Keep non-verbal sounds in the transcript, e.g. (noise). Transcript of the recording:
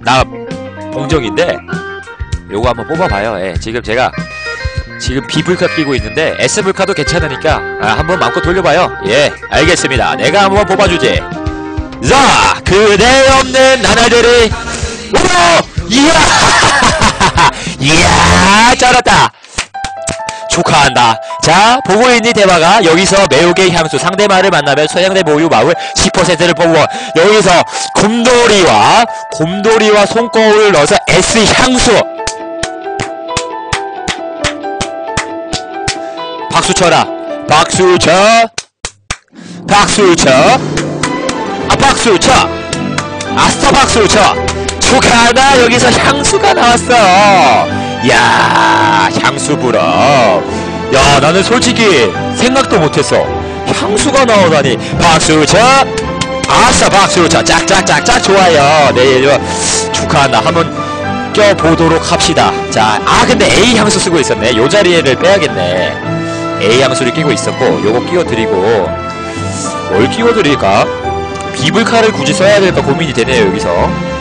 나 동정인데 요거 한번 뽑아봐요. 예, 지금 제가 지금 B불카 끼고 있는데 S불카도 괜찮으니까 아, 한번 마음껏 돌려봐요. 예, 알겠습니다. 내가 한번 뽑아주지. 자, 그대 없는 나날들이 오로 이야 (laughs) 이야 잘했다. 축하한다. 자, 보고 있니 대화가 여기서 매혹의 향수 상대방을 만나면 소양대 보유 마을 10%를 뽑어 여기서 곰돌이와 곰돌이와 손거울을 넣어서 S 향수 박수 쳐라. 박수 쳐. 박수 쳐. 아 박수 쳐. 아스터 박수 쳐. 축하한다. 여기서 향수가 나왔어. 야, 향수 불어. 야, 나는 솔직히 생각도 못했어. 향수가 나오다니. 박수 쳐. 아싸, 박수 쳐. 짝짝짝짝 좋아요. 네, 이거 축하한다. 한번 껴보도록 합시다. 자, 아, 근데 A 향수 쓰고 있었네. 요 자리를 빼야겠네. A 향수를 끼고 있었고, 요거 끼워드리고, 뭘 끼워드릴까? 비블카를 굳이 써야 될까 고민이 되네요, 여기서.